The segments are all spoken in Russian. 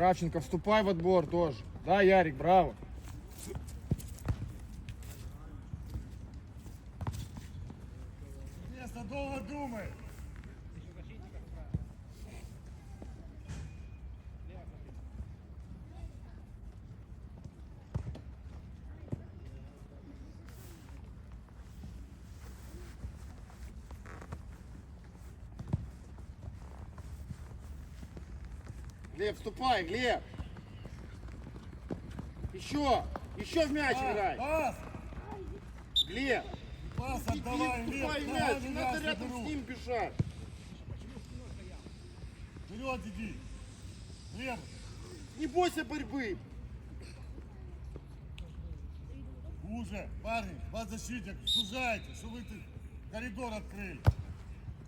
Кравченко, вступай в отбор тоже. Да, Ярик, браво. Глеб, вступай, Глеб. Еще, еще в мяч играй. Пас! Глеб, Пас иди, отдавай, вступай в Лев, мяч, не надо рядом заберу. с ним бежать. Вперед иди. Лев, Не бойся борьбы. уже, парни, вас защитник, сужайте, чтобы вы коридор открыли.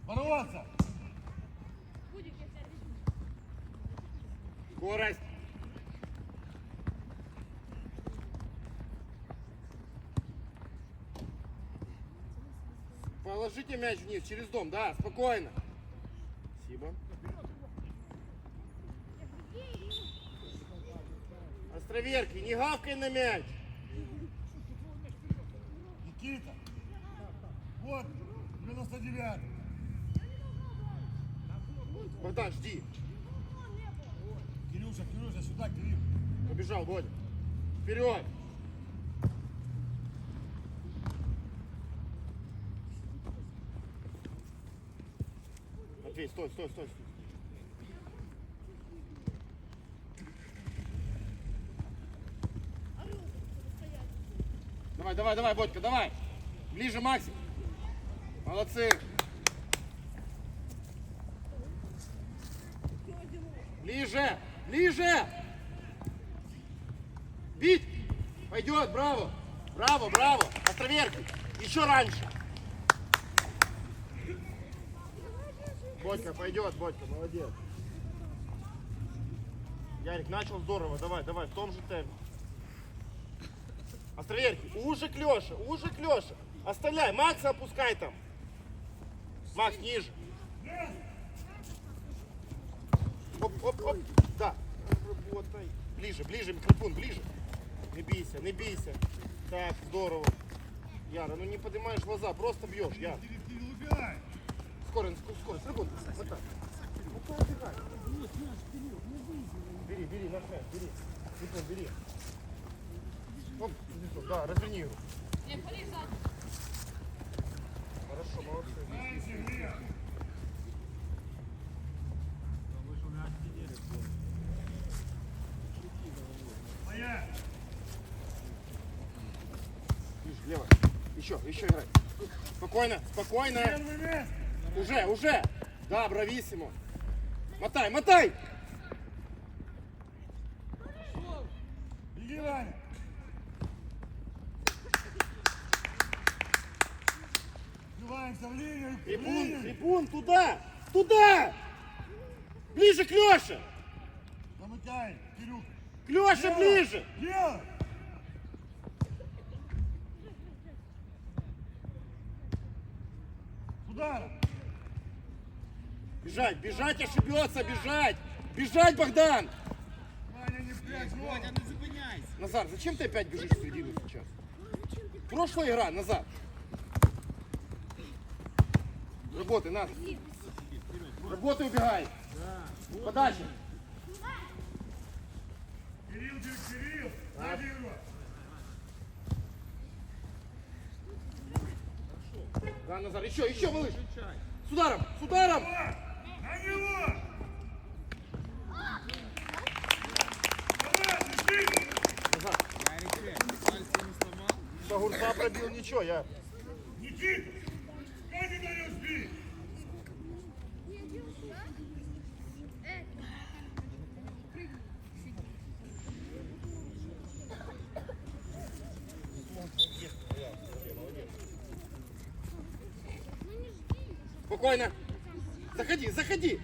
Бороться! Скорость. Положите мяч вниз, через дом, да, спокойно. Спасибо. Островерки, не гавкай на мяч. Никита! Вот, 99 Богдан, жди. Кирюша, сюда, Кирилл. Побежал, Бодя. Вперед. Матвей, стой, стой, стой. стой. Давай, давай, давай, Бодька, давай. Ближе, Максим. Молодцы. Ближе, ближе. Бить. Пойдет, браво. Браво, браво. Островерки. Еще раньше. Бодька, пойдет, Бодька, молодец. Ярик, начал здорово. Давай, давай, в том же темпе. Островерки, уже Леша, уже Леша. Оставляй, Макса опускай там. Макс, ниже. Оп, оп, оп. Ближе, ближе, микрофон, ближе. Не бейся, не бейся. Так, здорово. Яра, ну не поднимаешь глаза, просто бьешь, Яр. Кирилл, Кирилл, убегай! Скорость, ск- скорость, работай. Вот так. Вот так, отдыхай. Бери, бери, наш мяч, бери. Телефон, бери. Оп, да, разверни его. Хорошо, молодцы. Дальше, Глеб! Стоять! Видишь, лево. Еще, еще играй. Спокойно, спокойно. Уже, уже. Да, брависсимо. Мотай, мотай. Беги, Ваня! Сбиваемся в линию! Трибун, трибун, туда, туда. Ближе к Леше. Замыкай, Кирюх! К Леше ближе. Делай! Удар! Бежать, бежать, ошибется, бежать. Бежать, Богдан. Ваня, не прячь голову! Назар, зачем ты опять бежишь в середину сейчас? Прошлая игра, Назар. Работай, надо. Работай, убегай. Подача. Кирилл, Кирилл, Кирилл! Сзади его! Да, Назар, еще, еще, малыш. С ударом, с ударом. На него! Давай, бежи! Назар. С огурца пробил ничего, я. Никита! Спокойно. Заходи, заходи.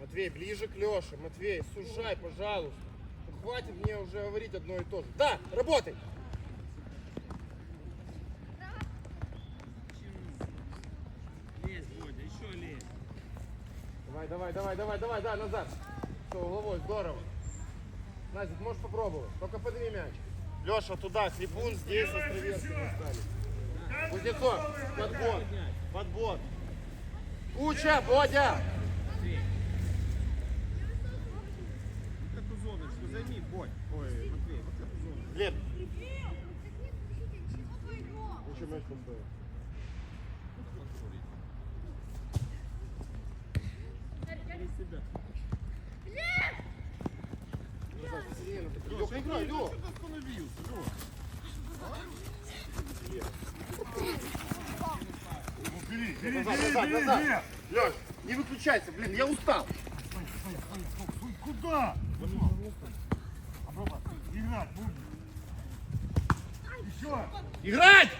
Матвей, ближе к Леше. Матвей, сужай, пожалуйста. Хватит мне уже говорить одно и то же. Да, работай. Лезь, Бодя, еще лезь. Давай, давай, давай, давай, да, назад. Все, угловой, здорово. Назик, можешь попробовать. Только подними мяч. Леша, туда, Крипун здесь, Островерский остались. Кузнецов, подбор, подбор. Куча, Бодя! Матвей. Вот эту зоночку займи, Бодь. Ой, Матвей, вот эту зону. Глеб. Еще мяч поставил. Через себя. Леха, играй, Лех. Остановился, Ну, бери, бери, бери, бери, назад. не выключайся, блин, я устал. Куда? Играть, будем. Еще. Играть!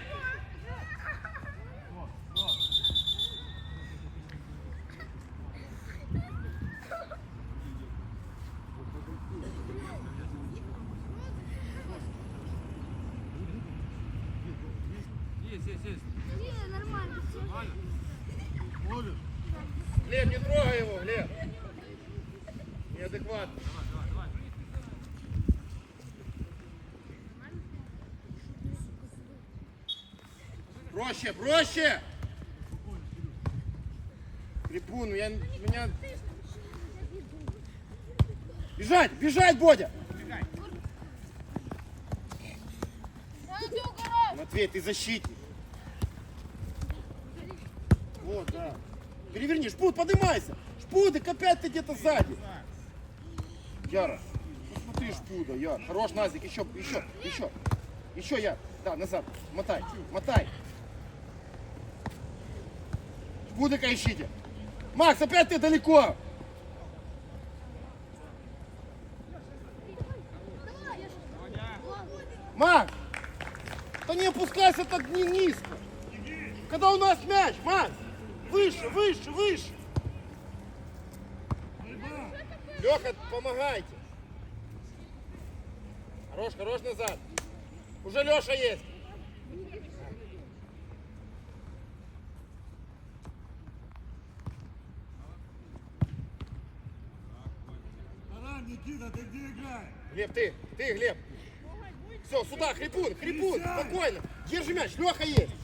Есть, есть, есть. Нормально. Нормально? Можешь? Глеб, не трогай его, Глеб. Неадекватно. Давай, давай, давай. Проще, проще! Крипун, я, меня... Бежать, бежать, Бодя! Матвей, ты защитник. Вот, да. Переверни, Шпут, поднимайся. Шпудик, опять ты где-то сзади. Яра, посмотри Шпуда, Яр. Хорош, Назик, еще, еще, еще. Еще, Яр. Да, назад. Мотай, мотай. Шпудика ищите. Макс, опять ты далеко. Макс, да не опускайся так ни- низко. Когда у нас мяч, Макс, выше, выше, выше. Леха, помогайте. Хорош, хорош назад. Уже Леша есть. Никита, ты где играешь? Глеб, ты, ты, Глеб. Все, сюда, хрипун, хрипун, спокойно. Держи мяч, Леха есть.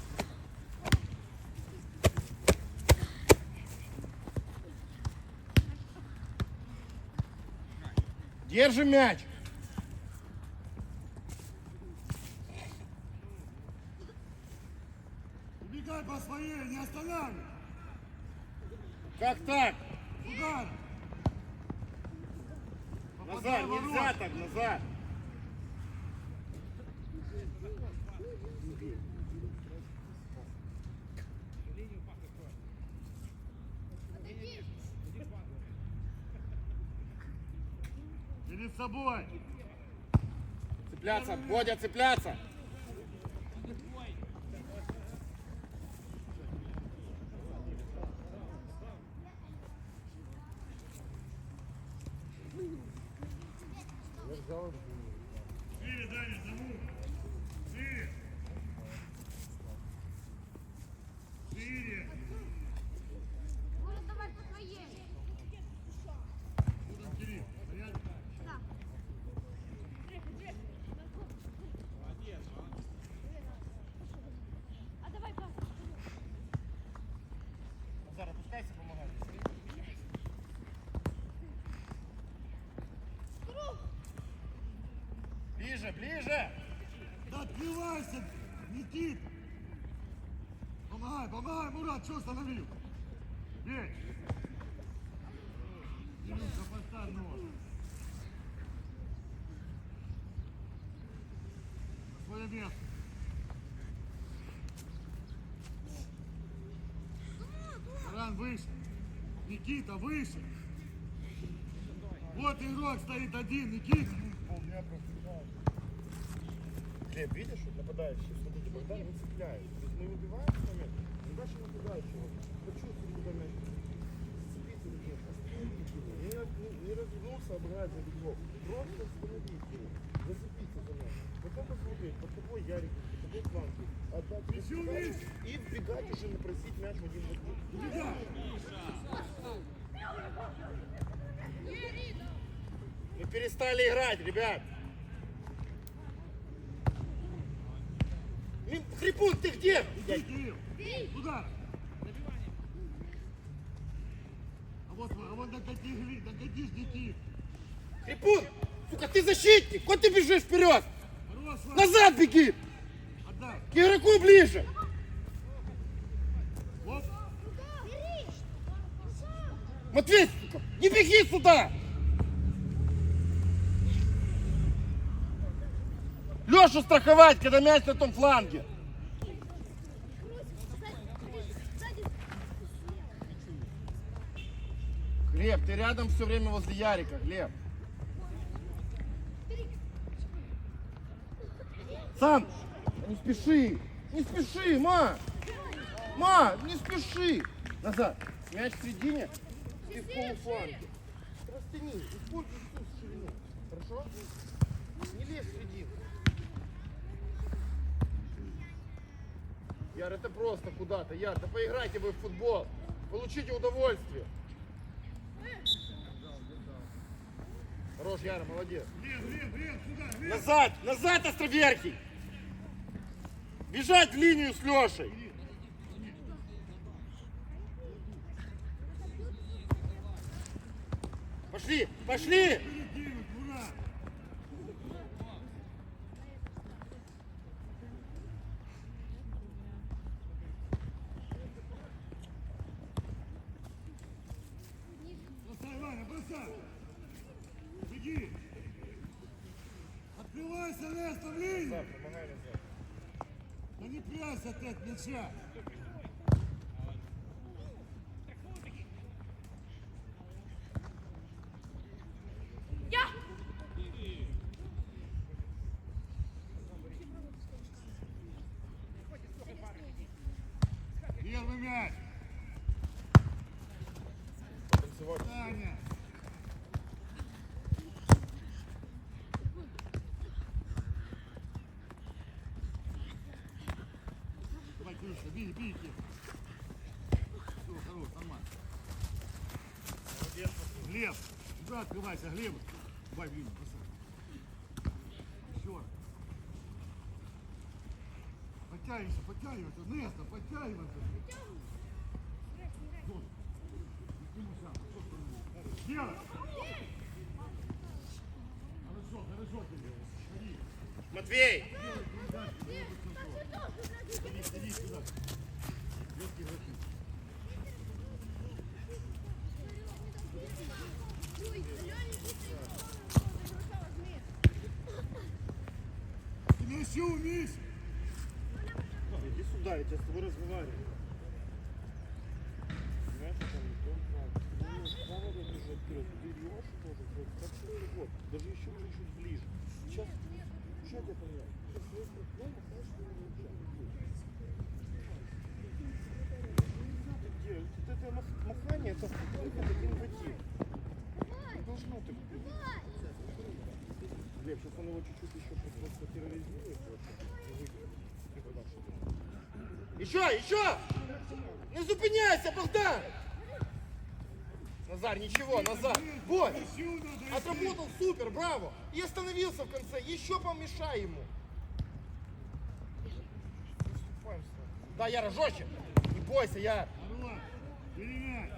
Держи мяч. Убегай по своей, не останавливай. Как так? Удар. Назад, нельзя так, назад. Собой. Цепляться, Бодя, цепляться. Шире, Даня, зову. Шире. Шире. Может, давай по своей. Куда Кирилл? Стоять. Да. А давай пас. Назар, опускайся, помогай. Ближе. Да отбивайся, Никит. Помогай, помогай, Мурат, что остановил? Бей. Кирюша, поставь нож. На свое место. Таран выше. Никита выше. Вот игрок стоит один, Никита. Глеб, видишь, вот нападающий, смотрите, Богдан не цепляет. То есть мы выбиваем в момент, не дальше нападающего. Почувствуй, куда мяч. Руки, остановите его. И Не, не, не развернулся, обыграть за бегом. Просто остановить его. Зацепиться за нас. Потом посмотреть, под тобой Ярик, под тобой фланги. Отдать и вбегать уже напросить мяч в один в. Мы перестали играть, ребят. Хрипун, ты где? Иди, Кирилл. Туда. А вот, а вот докати, Гли- докатись, Никит. Хрипун! Сука, ты защитник! Куда ты бежишь вперед? Хорош, Вань. Назад беги! Отдай. К игроку ближе! Оп. Матвей, сука, не беги сюда! Лешу страховать, когда мяч на том фланге. Глеб, ты рядом все время возле Ярика, Глеб. Сам, не спеши, не спеши, ма. Ма, не спеши. Назад. Мяч в середине, ты в полуфланге. Растяни, используй всю ширину. Хорошо? Не лезь в середину. Яр, это просто куда-то. Яр, да поиграйте вы в футбол. Получите удовольствие. Хорош, Яра, молодец. Глеб, Глеб, Глеб, сюда, Глеб. Назад, назад, Островерхий. Бежать в линию с Лешей. Пошли, пошли. Перекинуть, ура. Бросай, Ваня, бросай. Беги. Линию. Да не прячься ты от мяча. Я! Первый мяч. Таня. Давай, Кирюша, бей, бей, Кир. Все, хорош, нормально. Глеб, сюда открывайся, Глеб. Давай, блин, бросай. Еще раз. Подтягивайся, подтягивайся. Нестор, подтягивайся. Делай. Хорошо, хорошо, Кирилл. Ходи. Матвей, Ходи, ходи сюда. Легкий игроки. Мясу умеешь? иди сюда, я тебя с тобой разговариваю. Мяч там не. Ну, справа должен бежать вперед. Ты Лешу тоже вроде как что вот. Даже еще чуть-чуть ближе. Сейчас, что я понял? Сейчас если ну, махаешь на мяча. Где? Вот это мах- махание, это выход один в один. Не должно так быть. Глеб, сейчас он его чуть-чуть еще просто терроризирует. вообще, и выиграет. Ты куда что-то. Еще, еще! Не зупиняйся, Богдан! Назар, ничего, Назар. Вот, отработал супер, браво. И остановился в конце. Еще помешай ему. Да, Яра, жестче. Не бойся, переняй.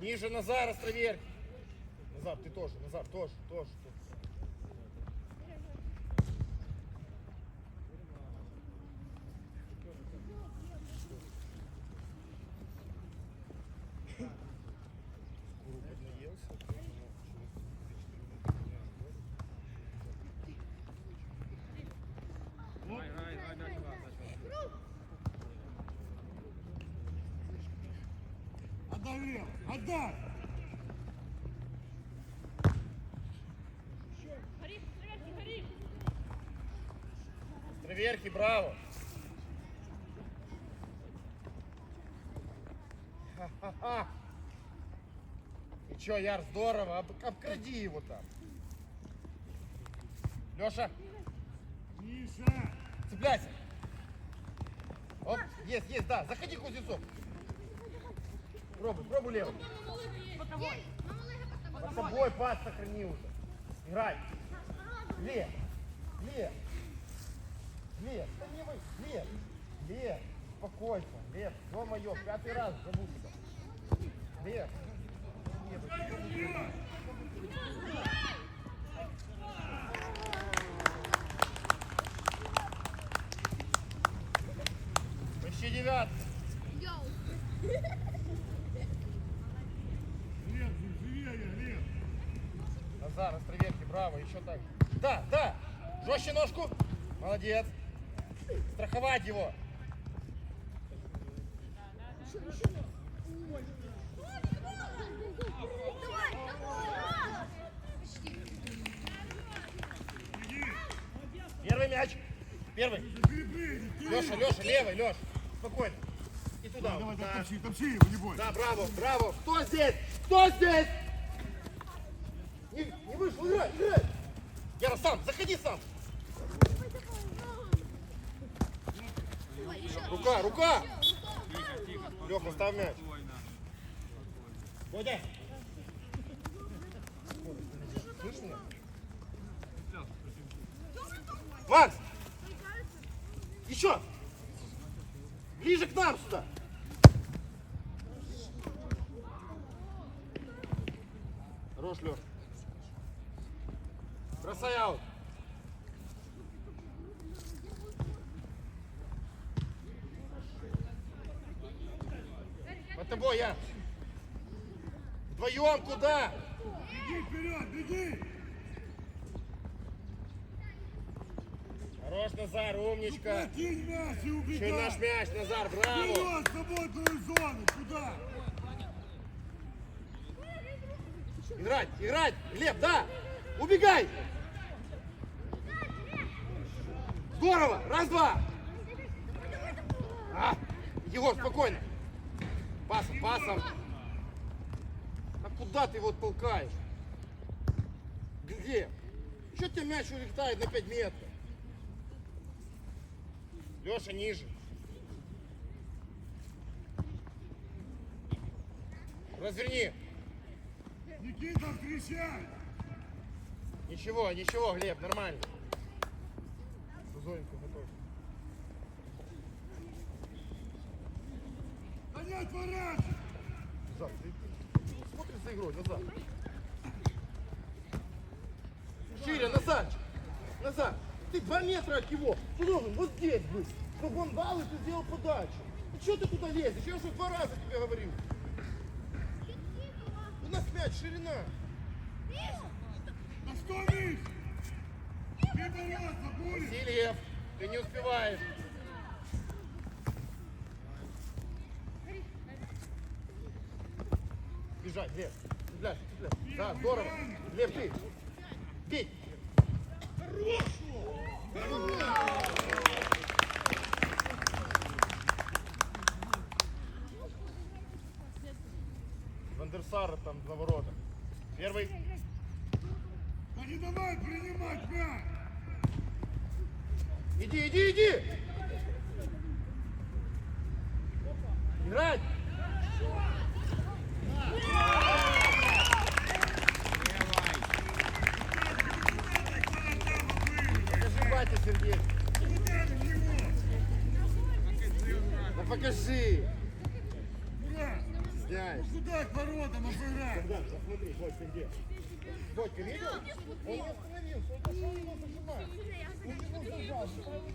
Ниже, Назар, островерь. Назар, ты тоже, Назар, тоже, тоже. тоже. Куру поднаелся, поэтому Грай, грай, грай, мяч назад, мяч назад. Отдай влево, отдай. Островерхий, браво. Ха-ха-ха. И чё, Яр, здорово, об- обкради его там. Леша, Миша! цепляйся. Оп, есть, есть, да, заходи, Кузнецов. Пробуй, пробуй левый. Под собой пас сохрани уже. Играй. Лев, лев, лев, да не вы, лев, лев, спокойно, лев, ё-моё, пятый раз зову тебя. Лев. Почти девятый. Лев, живее, Лев! Назар, островерхи, браво, еще так. Да, да, жестче ножку. Молодец. Страховать его. Первый мяч. Первый. Леша, Леша, левый, Леш. Спокойно. И туда. Давай, Да. давай, топчи, топчи его, не бойся! Да, браво, браво. Кто здесь? Кто здесь? Вышел, играй, играй. Яра, сам, заходи сам. Рука, рука. Леха, ставь мяч. Бодя. Слышишь меня? Макс! Еще! Ближе к нам сюда! Хорош, Леш. Бросай аут. Под тобой я. Вдвоем куда? Беги вперед, беги! Хорош, Назар, умничка. Кинь мяч и Еще наш мяч, Назар, браво. Вперед, с тобой твою зону! Куда? Играть, играть. Глеб, да. Убегай. Здорово. Раз, два. А, Егор, спокойно. Пасом, пасом. А куда ты его толкаешь? Где? Что тебе мяч улетает на 5 метров? Леша, ниже. Разверни. Никита, встречай! Ничего, ничего, Глеб, нормально. Зоньку готов. Понять пора! Назад, ты смотришь за игрой, назад. Шире, назад. Назад. Ты два метра от него. Ты должен вот здесь быть. Чтобы он дал и ты сделал подачу. Ну что ты туда лезешь? Я уже два раза тебе говорил. У нас мяч, ширина. Да что, Миш? Васильев, ты не успеваешь. Бежать, Глеб. Цепляй, цепляй. Да, здорово. Глеб, ты. Бей. Вандерсара там на воротах. Первый. Да не давай принимать мяч! Иди, иди, иди! Играть! Покажи, батя, Сергей. Да покажи! Ура! Стесняешь. Ну куда к воротам обыграть? Богдан, посмотри, Бодька где? Бодька, видел? Он остановился, он пошел его зажимать. Oh,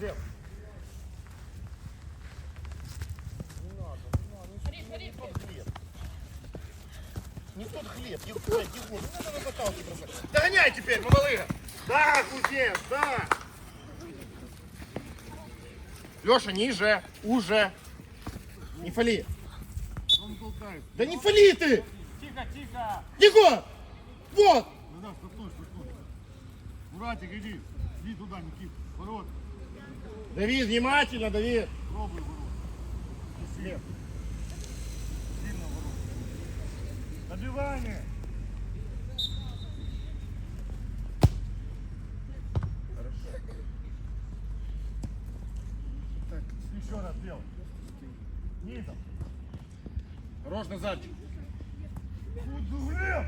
Джеб. Не надо, не надо. Не, тот хлеб. Не тот хлеб. Не, ой, хлеб. не надо на бросать. Догоняй теперь, малыга. Да, кузнец, да. Леша, ниже, уже. Не фали. Он. Да не фали ты! Тихо, тихо! Тихо! Вот! Да, да, стопнуй, стопнуй. Братик, иди. Иди туда, Никит. Ворот. Давид, внимательно, Давид. Пробуй ворот. Слеп. Сильно ворот. Добивание. Так, еще раз делай. Низом. Хорош назад. Кудуглев!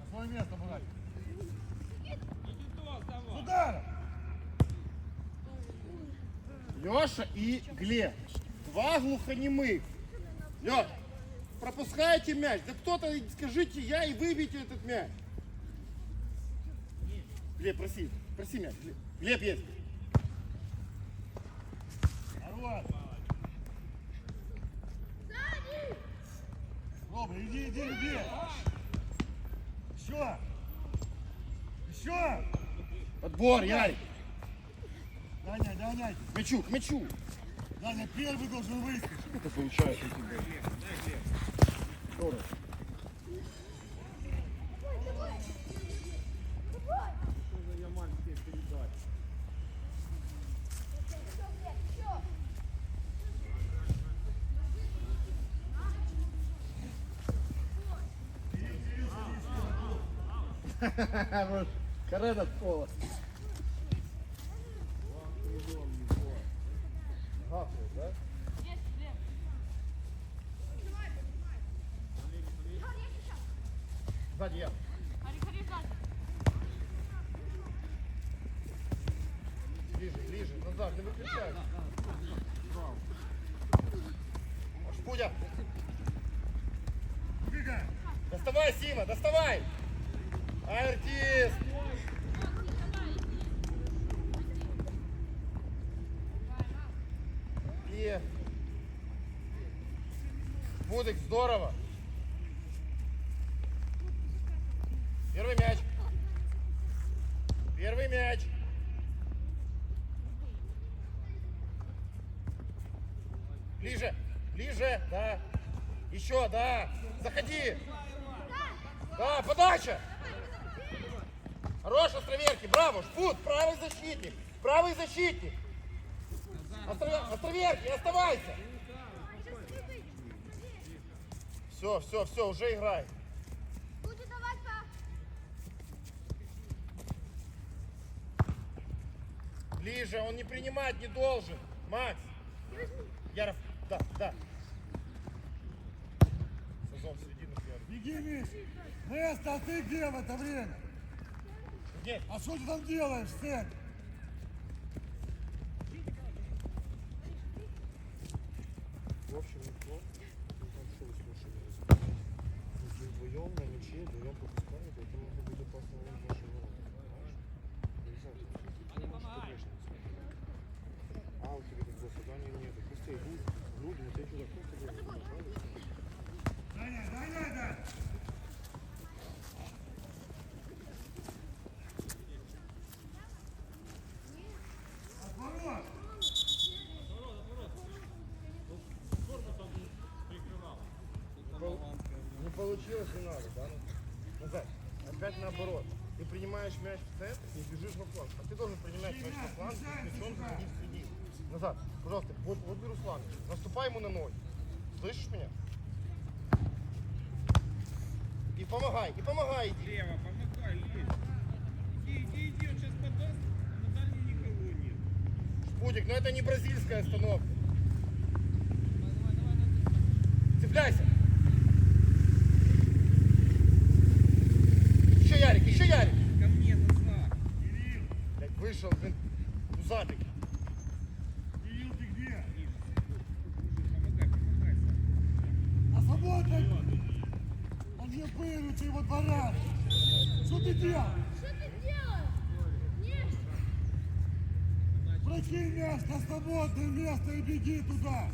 На свое место, Мурат. С ударом! Леша и Глеб. Два глухонемых. Леш, пропускайте мяч. Да кто-то скажите я и выбейте этот мяч. Глеб, проси. Проси мяч. Глеб, Глеб есть. Народ! Роба, иди, иди, иди! Еще! Еще! Подбор, Ярик. К мячу, к мячу. Даня первый должен выскочить. Это получается у тебя. Вот, Карен от пола. Гапает, да? Сзади я. Ближе, ближе, назад, не выключай. Шпудя, Убегай! доставай, Сима, доставай! Артист! И... Будик, здорово! Первый мяч. Первый мяч. Ближе, ближе, да. Еще, да. Заходи. Да, подача. Хорош, Островерки, браво, шпут, правый защитник, правый защитник. Островер- Островерки, оставайся. Все, все, все, уже играй. Будет давать по... Ближе, он не принимать не должен. Макс. Яров, да, да. Сазон в середину Яров. Беги, Миш! Место, а ты где в это время? Нет, А что ты там делаешь, Стэн? В общем, никто не там шел с машиной. Мы на мяче, вдвоем пропускали, поэтому это будет опасно наши ворота. понимаешь? Нельзя тут что-то конечно, А у тебя такого задания нет. Просто иду, груди, вот я сюда просто говорю. Даня, Даня, Даня! Не получилось, не надо, да? Ну. Опять наоборот. Ты принимаешь мяч в центр и бежишь во фланг. А ты должен принимать мяч во фланг мячом заходить в середину. Назад. Пожалуйста, вот, вот бери Руслан. Наступай ему на ноги. Слышишь меня? И помогай, и помогай иди. Лево, помогай, лезь. Иди, иди, иди, он сейчас подаст, на дальней никого нет. Шпутик, но это не бразильская остановка. Цепляйся. Ярик, еще Ярик. Ко мне назад. Блядь, вышел, блин, пузатый. Кирилл, ты где? Помогай, помогай, Саша. А свободно! Он не выручи его два раза! Что ты делаешь? Что ты делаешь? Нет. Прокинь мяч на свободное место и беги туда!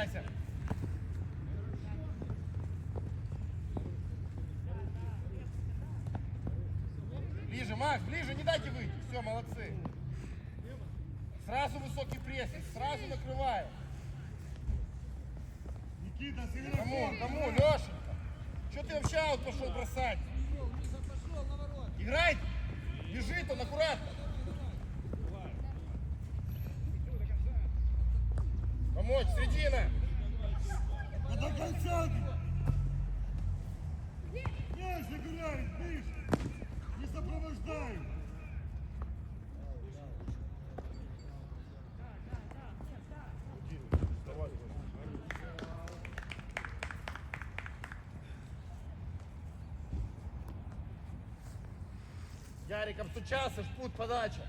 Цепляйся. Ближе, Макс, ближе, не дайте выйти. Все, молодцы. Сразу высокий прессинг, сразу накрываем. Никита, сыграй. Кому, кому, Лешенька? Что ты вообще аут пошел бросать? Играй! Бежит он аккуратно. Помочь, середина. Да до конца. Не, забирай, Миш. Не сопровождай. Ярик обстучался, шпут, подача.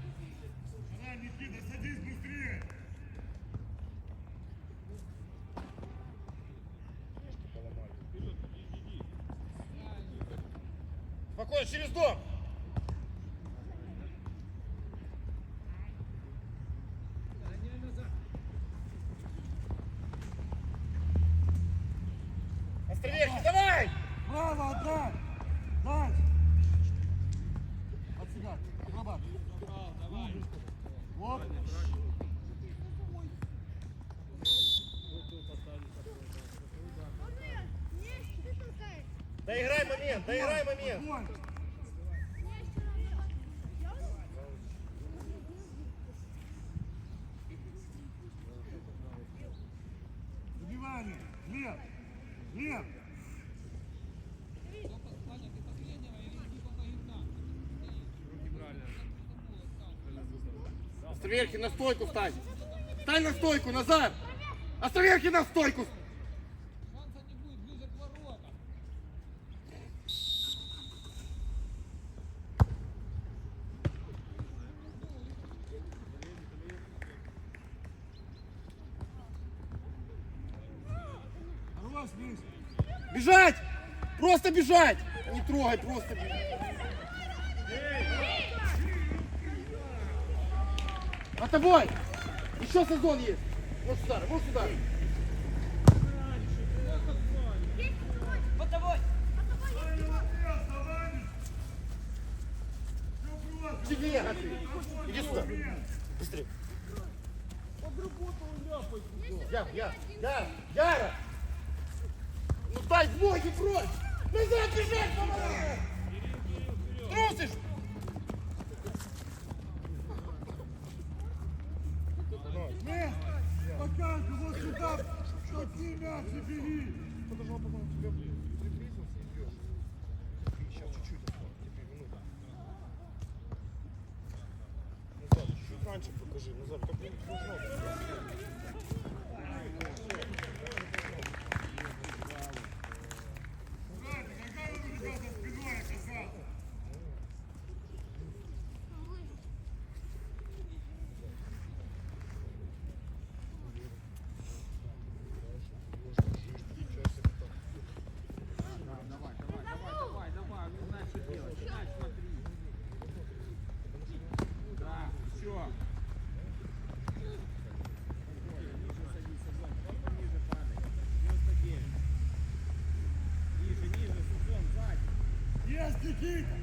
Давай, Никита, садись быстрее. Спокойно, через дом. Островерхий, давай! Право отдай. Дальше. Отсюда. Акробат. Вот. Доиграй момент, доиграй момент. Спокойно. Забивание. Лев. Лев. Островерхий на стойку встань. Встань на стойку, Назар. Островерхий на стойку. Бежать! Просто бежать! Не трогай, просто бежать. А тобой! Еще сезон есть! Вот сюда, вот сюда! Иди сюда! Быстрее! Я, я, я, Яра! Ну дай ноги брось! Назад бежать, помогай! Трусишь! Миш. Покажи вот сюда. Толкни мяч и беги. Сейчас чуть-чуть теперь минута. Назад, чуть раньше покажи, Назад, как не должно быть. Знаете, когда вы ребята спиной оказался? Давай, давай, давай, давай, он знает, что делать. Мяч смотри. Да, все. Ниже садись, сезон. Ниже падай. 99. Ниже, ниже, сезон, сзади. Есть,